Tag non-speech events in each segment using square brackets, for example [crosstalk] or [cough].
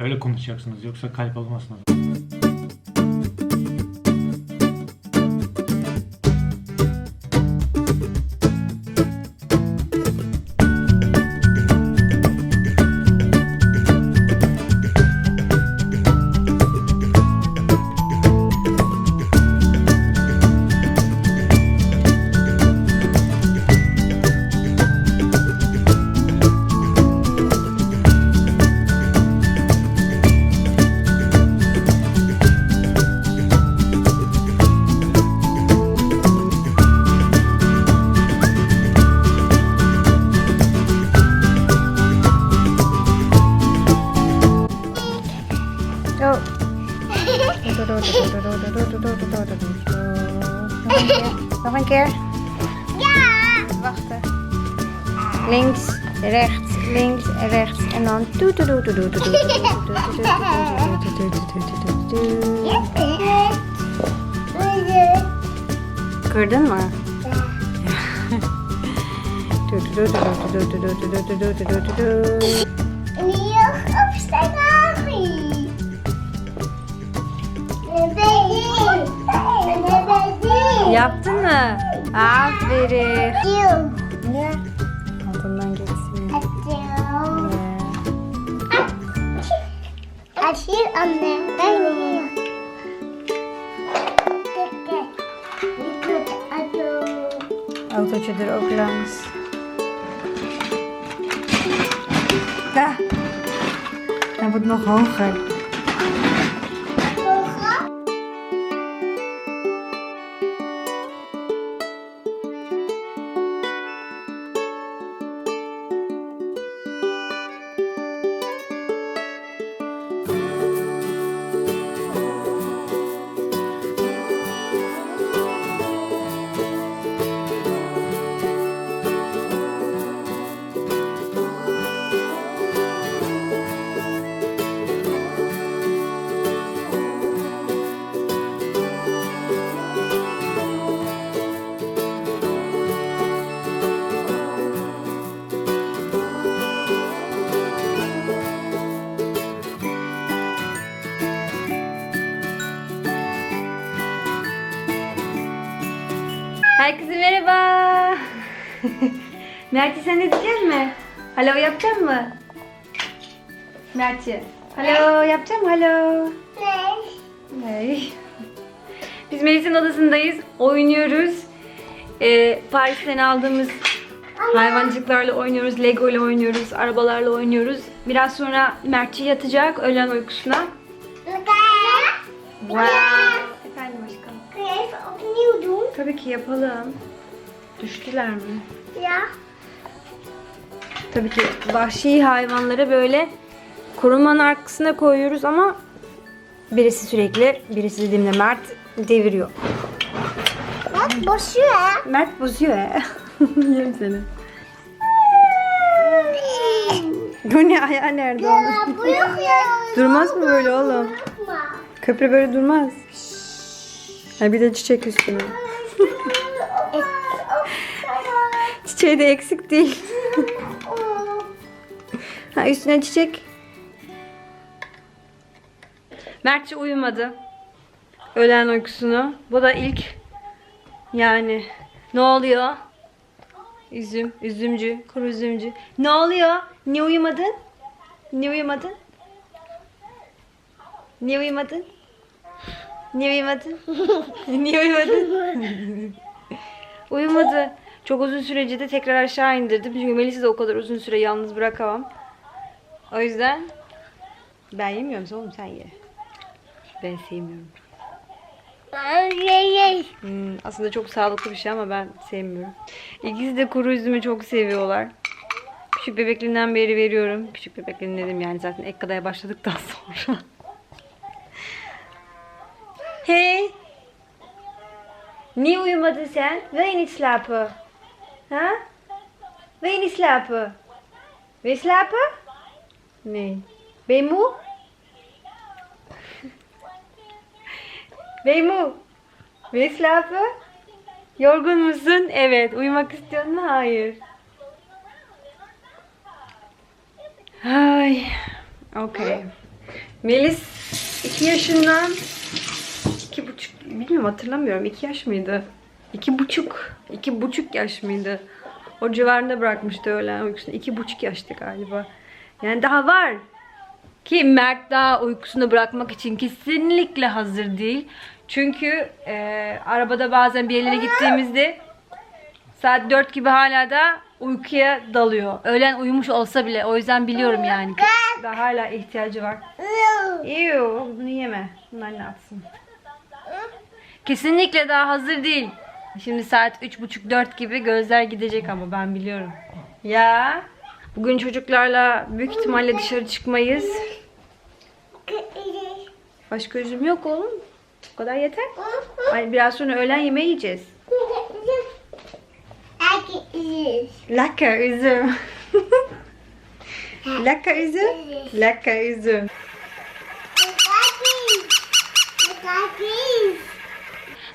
Öyle konuşacaksınız yoksa kalp links, rechts, links, rechts. En dan... Kırdın mı? Niye opstaan abi? Yaptın mı? Aferin. 안내 땡이에요. 이렇게 de auto. autootje er ook langs. Ja, hij wordt nog hoger. Mert'i sen de diyecek mi? Hello yapacak mı? Mert'i. Hello yapacak mı? Hello. Hey. Biz Melis'in odasındayız. Oynuyoruz. Ee, Paris'ten aldığımız hayvancıklarla oynuyoruz. Lego ile oynuyoruz. Arabalarla oynuyoruz. Biraz sonra Mert'i yatacak öğlen uykusuna. Wow. Efendim aşkım. Tabii ki yapalım. Düştüler mi? Ja. Tabii ki vahşi hayvanları böyle korumanın arkasına koyuyoruz ama birisi sürekli, birisi dediğimde Mert deviriyor. Bosje, hè? Mert bozuyor. [laughs] Yerim seni. Bu ne ayağı nerede oğlum? Durmaz mı böyle oğlum? Köprü böyle durmaz. Ha bir de çiçek üstüne. [laughs] Çiçeği de eksik değil. Ha üstüne çiçek. Mertçe uyumadı. Öğlen uykusunu. Bu da ilk yani ne oluyor? Üzüm, üzümcü, kuru üzümcü. Ne oluyor? Niye uyumadın? Niye uyumadın? Niye uyumadın? Niye uyumadın? [laughs] Niye uyumadın? [laughs] Uyumadı. Çok uzun sürece de tekrar aşağı indirdim. Çünkü Melis'i de o kadar uzun süre yalnız bırakamam. O yüzden ben yemiyorum oğlum sen ye. Ben sevmiyorum. Hmm, aslında çok sağlıklı bir şey ama ben sevmiyorum. İkisi de kuru üzümü çok seviyorlar. Küçük bebekliğinden beri veriyorum. Küçük bebekliğinden dedim yani zaten ek kadaya başladıktan [laughs] sonra. hey. Niye uyumadın sen? Wil niet slapen? Ha? Wil je niet slapen? Wil je slapen? Moe? Wil je slapen? Yorgun musun? Evet. Uyumak istiyor musun? Hayır. Ay. Okay. Melis 2 yaşından iki buçuk bilmiyorum hatırlamıyorum 2 yaş mıydı? İki buçuk iki buçuk yaş mıydı? O civarında bırakmıştı öğlen uykusunu. iki buçuk yaştı galiba. Yani daha var. Ki Mert daha uykusunu bırakmak için kesinlikle hazır değil. Çünkü e, arabada bazen bir yerlere gittiğimizde saat 4 gibi hala da uykuya dalıyor. Öğlen uyumuş olsa bile. O yüzden biliyorum yani. Daha hala ihtiyacı var. Ew, bunu yeme. Bunlar ne yapsın? Kesinlikle daha hazır değil. Şimdi saat üç buçuk dört gibi gözler gidecek ama ben biliyorum. Ya bugün çocuklarla büyük ihtimalle dışarı çıkmayız. Başka üzüm yok oğlum. Bu kadar yeter. Ay biraz sonra öğlen yemeği yiyeceğiz. Laka üzüm. [laughs] Laka üzüm. Laka üzüm.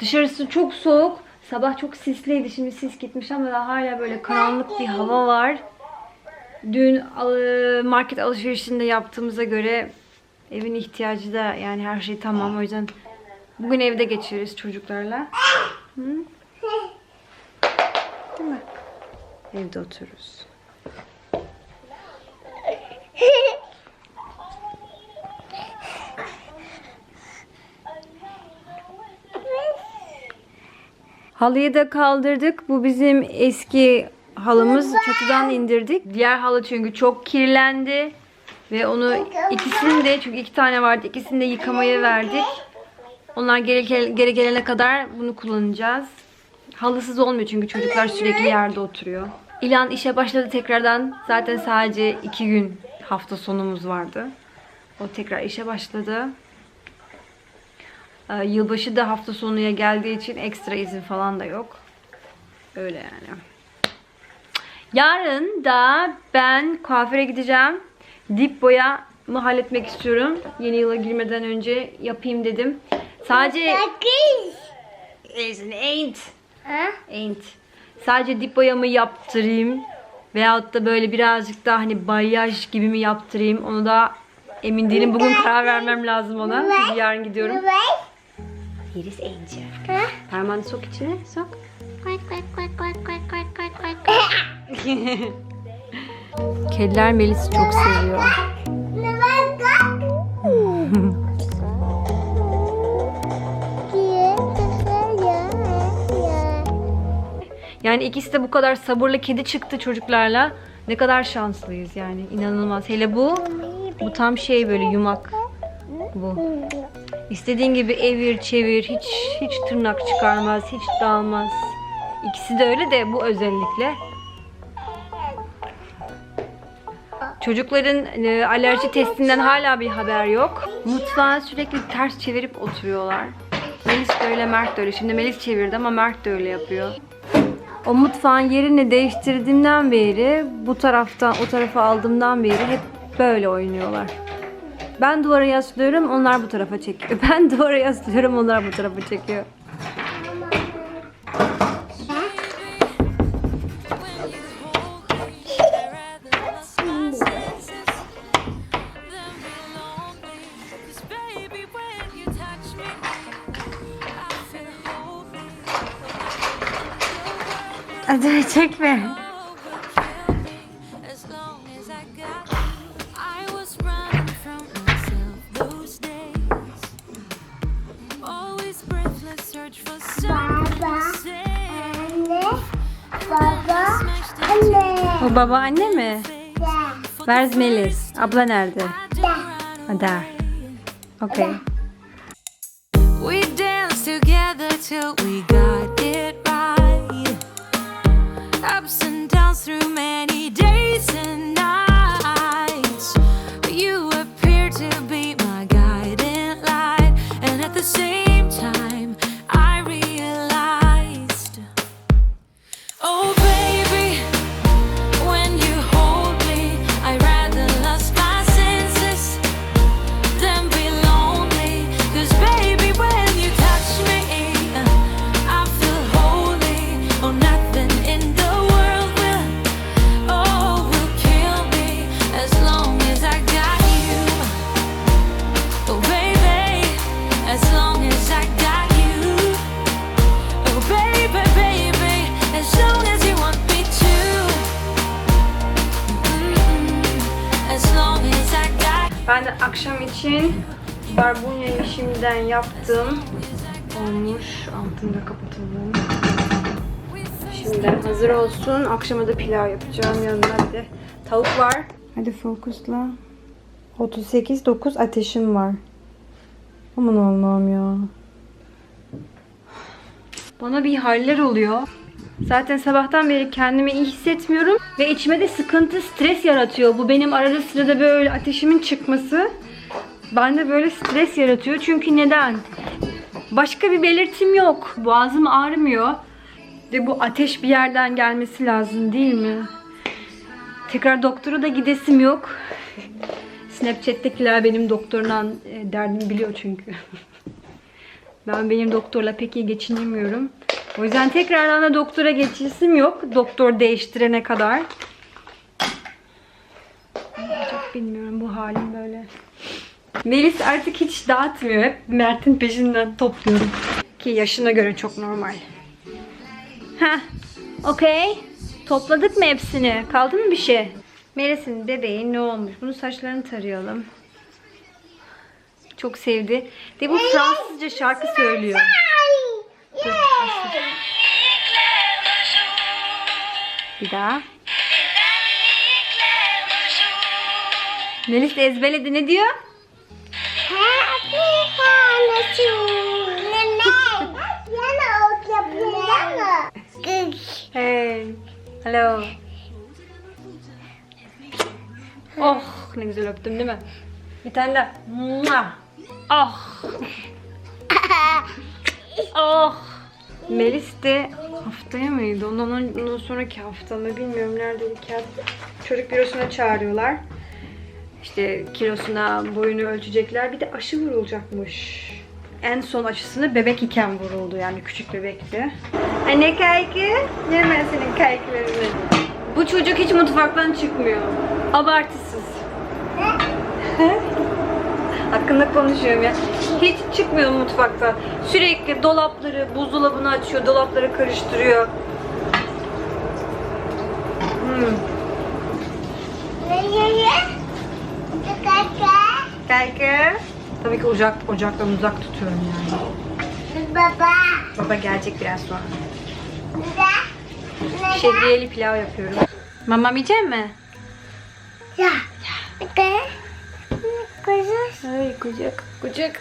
Dışarısı çok soğuk. Sabah çok sisliydi. Şimdi sis gitmiş ama daha hala böyle karanlık bir hava var. Dün market alışverişinde yaptığımıza göre evin ihtiyacı da yani her şey tamam. O yüzden bugün evde geçiririz çocuklarla. Hı? Değil mi? Evde otururuz. Halıyı da kaldırdık. Bu bizim eski halımız. Çatıdan indirdik. Diğer halı çünkü çok kirlendi. Ve onu ikisini de çünkü iki tane vardı. İkisini de yıkamaya verdik. Onlar geri, geri gelene kadar bunu kullanacağız. Halısız olmuyor çünkü çocuklar sürekli yerde oturuyor. İlan işe başladı tekrardan. Zaten sadece iki gün hafta sonumuz vardı. O tekrar işe başladı. Ee, Yılbaşı da hafta sonuya geldiği için ekstra izin falan da yok. Öyle yani. Yarın da ben kuaföre gideceğim. Dip boya mı halletmek istiyorum. Yeni yıla girmeden önce yapayım dedim. Sadece Isn't ain't. Ain't. Sadece dip boyamı yaptırayım. Veyahut da böyle birazcık daha hani balyaj gibi mi yaptırayım. Onu da emin değilim. Bugün karar vermem lazım ona. Çünkü yarın gidiyorum. Here is Angel. Parmağını sok içine. Sok. [laughs] Kediler Melis'i çok seviyor. [laughs] Yani ikisi de bu kadar sabırlı kedi çıktı çocuklarla. Ne kadar şanslıyız yani. inanılmaz. Hele bu, bu tam şey böyle yumak. Bu. İstediğin gibi evir çevir hiç hiç tırnak çıkarmaz, hiç dağılmaz. İkisi de öyle de bu özellikle. Çocukların e, alerji testinden hala bir haber yok. Mutfağı sürekli ters çevirip oturuyorlar. Melis de öyle, Mert de öyle. Şimdi Melis çevirdi ama Mert de öyle yapıyor. O mutfağın yerini değiştirdiğimden beri, bu taraftan o tarafa aldığımdan beri hep böyle oynuyorlar. Ben duvara yaslıyorum, onlar bu tarafa çekiyor. [laughs] Ben duvara yaslıyorum, onlar bu tarafa çekiyor. Something safe. Smashed into O baba anne mi? Where's Melis? Abla nerede? Ada. Okay. We danced together till we got. Ups and downs through many Ben de akşam için barbunyayı şimdiden yaptım. Olmuş. Altını da kapatalım. Şimdiden hazır olsun. Akşama da pilav yapacağım. Yanında bir de tavuk var. Hadi fokusla. 38 9 ateşim var. Aman Allah'ım ya. Bana bir haller oluyor. Zaten sabahtan beri kendimi iyi hissetmiyorum ve içime de sıkıntı, stres yaratıyor. Bu benim arada sırada böyle ateşimin çıkması bende böyle stres yaratıyor. Çünkü neden? Başka bir belirtim yok. Boğazım ağrımıyor. Ve bu ateş bir yerden gelmesi lazım değil mi? Tekrar doktora da gidesim yok. Snapchat'tekiler benim doktorundan e, derdimi biliyor çünkü. [laughs] ben benim doktorla pek iyi geçinemiyorum. O yüzden tekrardan da doktora geçisim yok. Doktor değiştirene kadar. Çok bilmiyorum bu halim böyle. Melis artık hiç dağıtmıyor. Hep Mert'in peşinden topluyorum. Ki yaşına göre çok normal. Heh. Okey. Topladık mı hepsini? Kaldı mı bir şey? Melis'in bebeği ne olmuş? Bunun saçlarını tarayalım. Çok sevdi. De bu Fransızca şarkı söylüyor. Dur. Bir daha. Melis de ezberledi. Ne diyor? Hey. Hello. Oh ne güzel öptüm değil mi? Bir tane de. Oh. [laughs] Oh. Melis de haftaya mıydı? Ondan, ondan sonraki hafta mı bilmiyorum neredeydik ya. Çocuk bürosuna çağırıyorlar. İşte kilosuna, boyunu ölçecekler. Bir de aşı vurulacakmış. En son aşısını bebek iken vuruldu yani küçük bebekti. Anne kaykı. Yemez senin kaykılarını. Bu çocuk hiç mutfaktan çıkmıyor. Abartısız. [laughs] Hakkında konuşuyorum ya. Hiç çıkmıyor mutfaktan. Sürekli dolapları, buzdolabını açıyor, dolapları karıştırıyor. Hmm. Kaykı. Tabii ki ocak, ocaktan uzak tutuyorum yani. Baba. Baba gelecek biraz sonra. Şehriyeli pilav yapıyorum. Mamam yiyecek mi? Ya. Kaka. Ay kucak, kucak.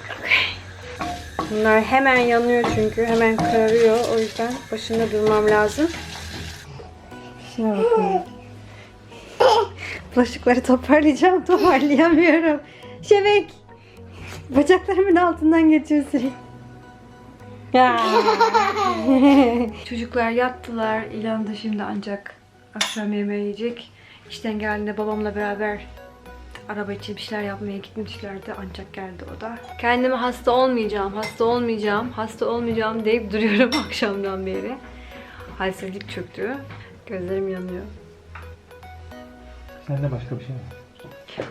Bunlar hemen yanıyor çünkü. Hemen kararıyor. O yüzden başında durmam lazım. Şuna. Bulaşıkları toparlayacağım. Toparlayamıyorum. Şebek. Bacaklarımın altından geçiyor sürekli. Çocuklar yattılar. İlan da şimdi ancak akşam yemeği yiyecek. İşten geldiğinde babamla beraber araba için bir şeyler yapmaya gitmişlerdi ancak geldi o da. Kendime hasta olmayacağım, hasta olmayacağım, hasta olmayacağım deyip duruyorum [laughs] akşamdan beri. Halsizlik çöktü. Gözlerim yanıyor. Sende başka bir şey mi?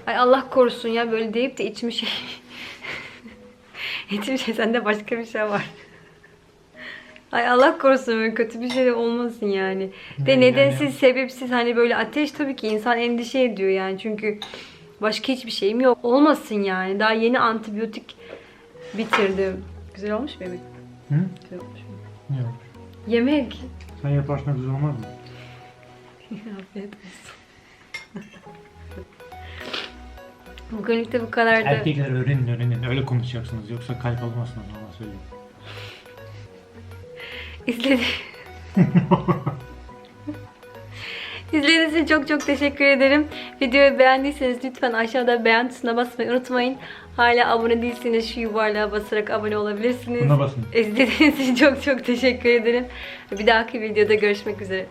Ay Allah korusun ya böyle deyip de içim şey... [laughs] içim şey sende başka bir şey var. Ay Allah korusun böyle kötü bir şey olmasın yani. De Ne, nedensiz, yani? sebepsiz hani böyle ateş tabii ki insan endişe ediyor yani. Çünkü başka hiçbir şeyim yok. Olmasın yani. Daha yeni antibiyotik bitirdim. Güzel olmuş mu yemek? Hı? Güzel olmuş mu? Olmuş? Yemek. Sen yaparsan güzel olmaz mı? [laughs] Afiyet olsun. [laughs] Bugünlük de bu kadardı. Erkekler öğrenin öğrenin. Öyle konuşacaksınız. Yoksa kalp almazsınız. Ona söyleyeyim. [laughs] İzledi. İzlediğiniz için çok çok teşekkür ederim. Videoyu beğendiyseniz lütfen aşağıda beğen tuşuna basmayı unutmayın. Hala abone değilseniz şu yuvarlığa basarak abone olabilirsiniz. Buna basın. İzlediğiniz için çok çok teşekkür ederim. Bir dahaki videoda görüşmek üzere.